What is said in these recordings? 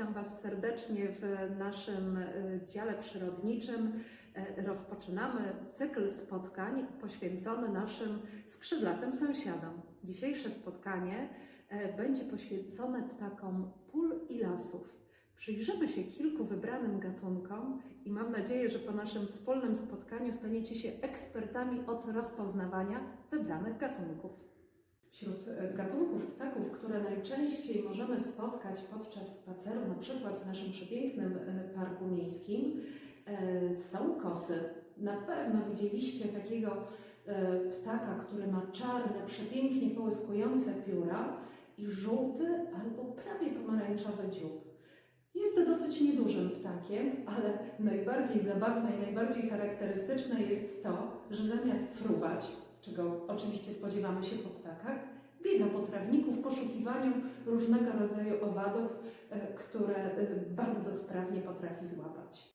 witam Was serdecznie w naszym e, dziale przyrodniczym. E, Rozpoczynamy cykl spotkań poświęcony naszym skrzydlatym sąsiadom. Dzisiejsze spotkanie e, będzie poświęcone ptakom pól i lasów. Przyjrzymy się kilku wybranym gatunkom i mam nadzieję, że po naszym wspólnym spotkaniu staniecie się ekspertami od rozpoznawania wybranych gatunków. Wśród e, gatunków ptaków, które najczęściej możemy spotkać podczas spaceru, na przykład w naszym przepięknym e, parku miejskim, e, są kosy. Na pewno widzieliście takiego ptaka, który ma czarne, przepięknie połyskujące pióra i żółty albo prawie pomarańczowy dziób. Jest dosyć niedużym ptakiem, ale najbardziej zabawne i najbardziej charakterystyczne jest to, że zamiast fruwać, czego oczywiście spodziewamy się po ptakach, biega po trawniku w poszukiwaniu różnego rodzaju owadów, e, które e, bardzo sprawnie potrafi złapać.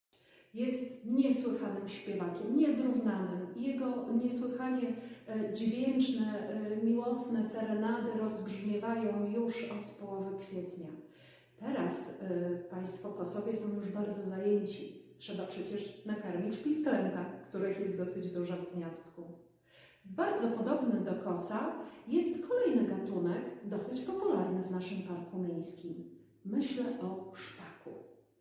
Jest niesłychanym śpiewakiem, niezrównanym. Jego niesłychanie e, dźwięczne, miłosne serenady rozbrzmiewają już od połowy kwietnia. Teraz Państwo kosowie są już bardzo zajęci. Trzeba przecież nakarmić pisklęta, których jest dosyć dużo w gniazdku. Bardzo podobny do kosa jest kolejny gatunek, dosyć popularny w naszym parku miejskim. Myślę o szpaku.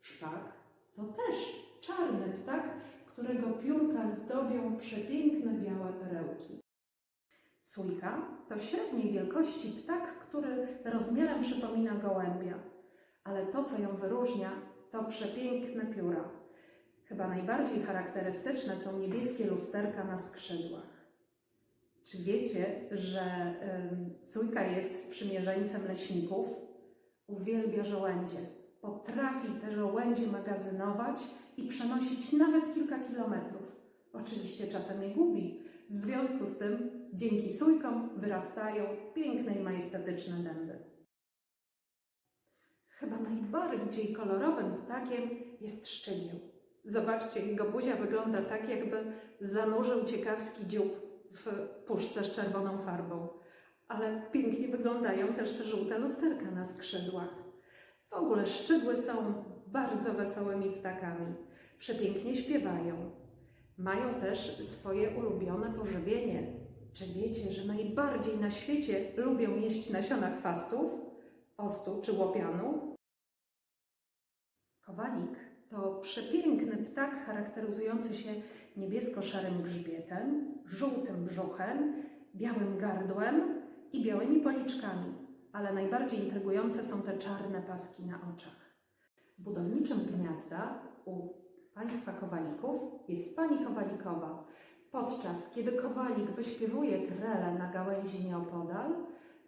Szpak to też czarny ptak, którego piórka zdobią przepiękne białe perełki. Sójka to średniej wielkości ptak, który rozmiarem przypomina gołębia, ale to, co ją wyróżnia, to przepiękne pióra. Chyba najbardziej charakterystyczne są niebieskie lusterka na skrzydłach. Czy wiecie, że sójka jest sprzymierzeńcem leśników? Uwielbia żołędzie. Potrafi te żołędzie magazynować i przenosić nawet kilka kilometrów. Oczywiście czasem je gubi. W związku z tym dzięki sójkom wyrastają piękne i majestatyczne dęby. Chyba najbardziej kolorowym ptakiem jest szczygieł. Zobaczcie, jego buzia wygląda tak, jakby zanurzył ciekawski dziób w puszce z czerwoną farbą. Ale pięknie wyglądają też te żółte lusterka na skrzydłach. W ogóle szczygły są bardzo wesołymi ptakami. Przepięknie śpiewają. Mają też swoje ulubione pożywienie. Czy wiecie, że najbardziej na świecie lubią jeść nasiona chwastów, ostu czy łopianu? Kowalik to przepiękny ptak charakteryzujący się niebiesko-szarym grzbietem, żółtym brzuchem, białym gardłem i białymi policzkami, ale najbardziej intrygujące są te czarne paski na oczach. Budowniczym gniazda u państwa kowalików jest pani kowalikowa. Podczas kiedy kowalik wyśpiewuje trele na gałęzi nieopodal,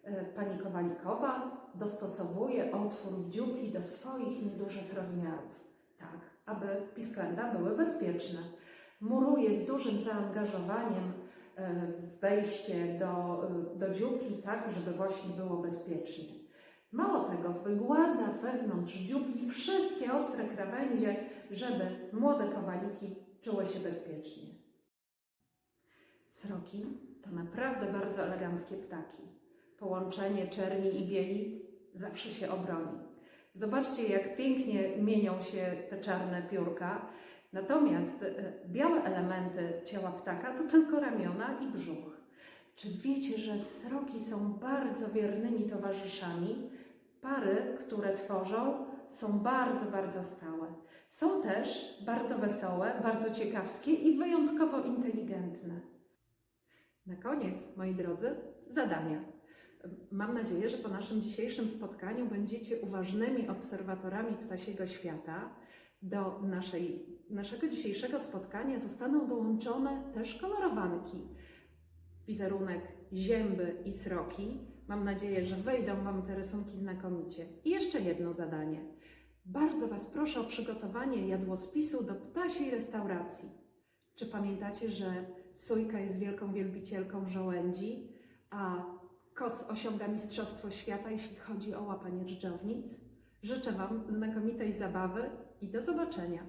e, pani kowalikowa dostosowuje otwór w dziupli do swoich niedużych rozmiarów, tak aby pisklęta były bezpieczne. Muruje z dużym zaangażowaniem e, wejście do, e, do dziupli, tak żeby właśnie było bezpiecznie. Mało tego, wygładza wewnątrz dziupli wszystkie ostre krawędzie, żeby młode kowaliki czuły się bezpiecznie. Sroki to naprawdę bardzo eleganckie ptaki. Połączenie czerni i bieli zawsze się obroni. Zobaczcie, jak pięknie mienią się te czarne piórka. Natomiast e, białe elementy ciała ptaka to tylko ramiona i brzuch. Czy wiecie, że sroki są bardzo wiernymi towarzyszami? Pary, które tworzą, są bardzo, bardzo stałe. Są też bardzo wesołe, bardzo ciekawskie i wyjątkowo inteligentne. Na koniec, moi drodzy, zadania. Mam nadzieję, że po naszym dzisiejszym spotkaniu będziecie uważnymi obserwatorami ptasiego świata. Do naszej, naszego dzisiejszego spotkania zostaną dołączone też kolorowanki. Wizerunek zięby i sroki. Mam nadzieję, że wyjdą Wam te rysunki znakomicie. I jeszcze jedno zadanie. Bardzo Was proszę o przygotowanie jadłospisu do ptasiej restauracji. Czy pamiętacie, że Sójka jest wielką wielbicielką żołędzi, a Kos osiąga Mistrzostwo Świata, jeśli chodzi o łapanie dżdżownic? Życzę Wam znakomitej zabawy i do zobaczenia.